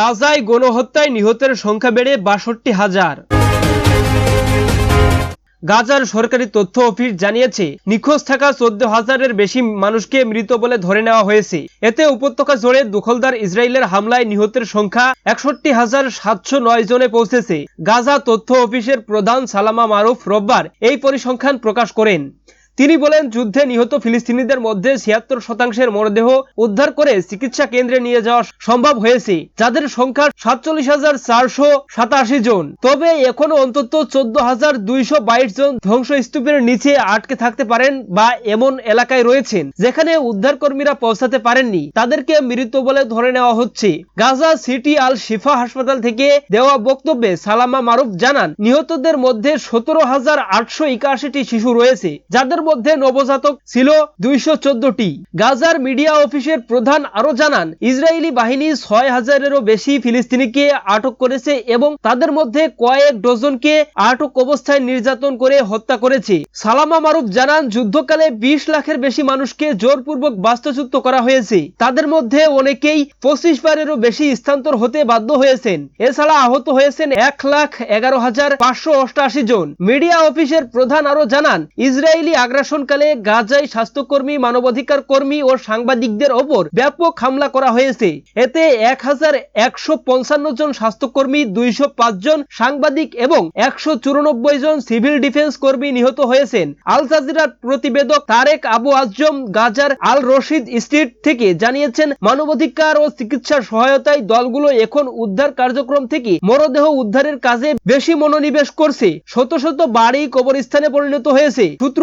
গাজায় গণহত্যায় নিহতের সংখ্যা বেড়ে বাষট্টি হাজার। গাজার সরকারি তথ্য অফিস জানিয়েছে, নিখোঁজ থাকা চোদ্দ হাজারের বেশি মানুষকে মৃত বলে ধরে নেওয়া হয়েছে। এতে উপত্যকা জুড়ে দখলদার ইসরায়েলের হামলায় নিহতের সংখ্যা একষট্টি হাজার সাতশো নয় জনে পৌঁছেছে। গাজা তথ্য অফিসের প্রধান সালামা মারুফ রোববার এই পরিসংখ্যান প্রকাশ করেন। তিনি বলেন, যুদ্ধে নিহত ফিলিস্তিনিদের মধ্যে ছিয়াত্তর শতাংশের মরদেহ উদ্ধার করে চিকিৎসা কেন্দ্রে নিয়ে যাওয়া সম্ভব হয়েছে, যাদের সংখ্যা সাতচল্লিশ হাজার জন। তবে এখনও অন্তত চোদ্দ হাজার দুইশো বাইশ জন ধ্বংসস্তূপের নিচে আটকে থাকতে পারেন বা এমন এলাকায় রয়েছেন, যেখানে উদ্ধার কর্মীরা পৌঁছাতে পারেননি। তাদেরকে মৃত বলে ধরে নেওয়া হচ্ছে। গাজা সিটি আল শিফা হাসপাতাল থেকে দেওয়া বক্তব্যে সালামা মারুফ জানান, নিহতদের মধ্যে সতেরো হাজার আটশো একাশিটি শিশু রয়েছে, যাদের মধ্যে নবজাতক ছিল দুইশো চোদ্দটি। গাজার মিডিয়া অফিসের প্রধান আরও জানান, ইসরায়েলি বাহিনী ছয় হাজারেরও বেশি ফিলিস্তিনিকে আটক করেছে এবং তাদের মধ্যে কয়েক ডজনকে আটক অবস্থায় নির্যাতন করে হত্যা করেছে। সালামা মারুফ জানান, যুদ্ধকালে বিশ লাখের বেশি মানুষকে জোরপূর্বক বাস্তুচ্যুত করা হয়েছে। তাদের মধ্যে অনেকেই পঁচিশ বারেরও বেশি স্থানান্তর হতে বাধ্য হয়েছেন। এছাড়া আহত হয়েছেন এক লাখ এগারো হাজার পাঁচশো অষ্টাশি জন। মিডিয়া অফিসের প্রধান আরও জানান, ইসরায়েলি আগ্রাসনকালে গাজায় স্বাস্থ্যকর্মী মানবাধিকার কর্মী ও সাংবাদিকদের ওপর ব্যাপক হামলা করা হয়েছে। এতে এক হাজার একশো পঞ্চান্ন জন স্বাস্থ্যকর্মী, দুইশো পাঁচ জন সাংবাদিক এবং একশো চুরানব্বই জন সিভিল ডিফেন্স কর্মী নিহত হয়েছেন। আল জাজিরার প্রতিবেদক তারেক আবু আজম গাজার আল রশিদ স্ট্রিট থেকে জানিয়েছেন, মানবাধিকার ও চিকিৎসা সহায়তায় দলগুলো এখন উদ্ধার কার্যক্রম থেকে মরদেহ উদ্ধারের কাজে বেশি মনোনিবেশ করছে। শত শত বাড়ি কবরস্থানে পরিণত হয়েছে। সূত্র